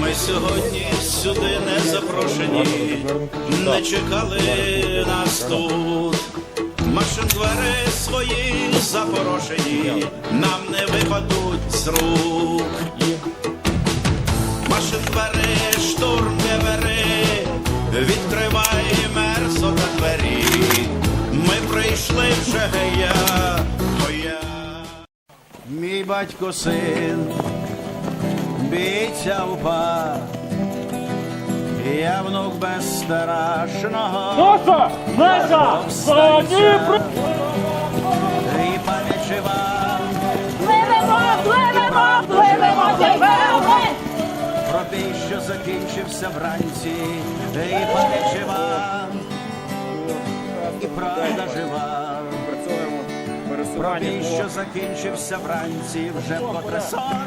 Ми сьогодні сюди не запрошені, не чекали нас тут. Машин двері свої запорошені, нам не випадуть з рук. Машин двері, штурм не бери, відкривай мерзота двері. Ми прийшли вже гея. Мій батько син, бійця упа, я внук безстрашного. Наша! Наша! За Дніпро! І пам'ять жива Пливемо, пливемо, пливемо, пливемо! про бій, що закінчився вранці, і пам'ять жива, бій, що закінчився вранці, вже котре сон,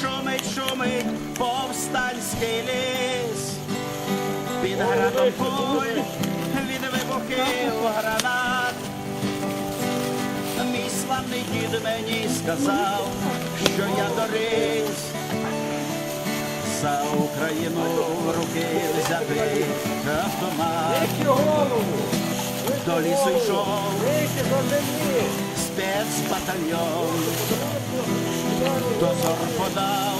шумить, шумить повстанський ліс. Під градом куль від вибухів гранат. Мій славний дід мені сказав, що я доріс за Україну в руки взяти автомат. До лісу йшов спецбатальйон, дозор подав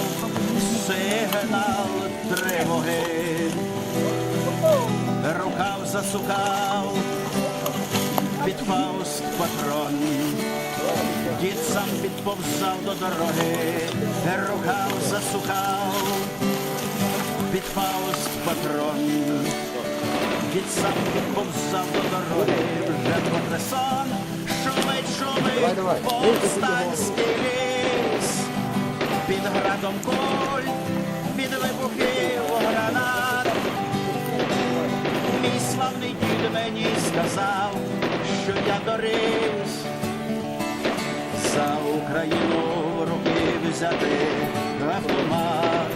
сигнал тривоги, рукав засукав під фауст патрон. Дід сам підповзав до дороги, рукав засухав, під фауст патрон. Дід сам підповзав до дороги, вже шумить, повстанський ліс. Під градом куль, від вибухів гранат. Мій славний дід мені сказав, що я доріс за Україну в руки взяти автомат.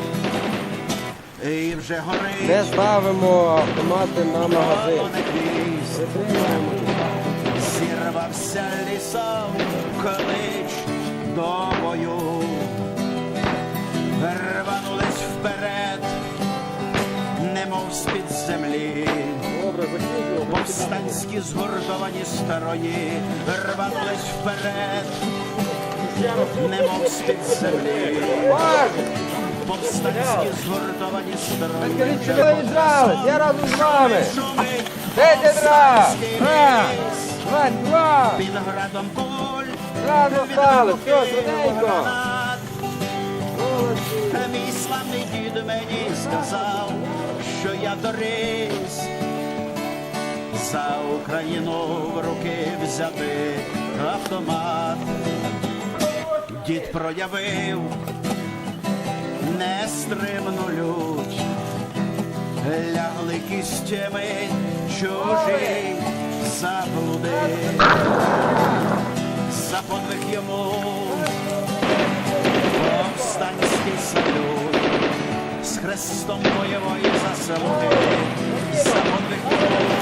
І вже горить Не ставимо автомати на магазин. Понеквіс. Притримуємо. Клич до бою. Рванулись вперед, немов з-під землі. Повстанські згуртовані старої рванулись вперед, немов з-під землі. Повстанські згуртовані виїжджали? Я разом з вами. Дайте драв. Раз, ліс. два, два. Під градом куль Разом стали. Все, швиденько. Та Мій славний дід мені сказав, що я доріс за Україну в руки взяти автомат. Дід проявив нестримну лють, лягли кістями чужі заблудив, за подвиг йому. Повстанський салют, з хрестом воєвої заселив, за подвиг йому.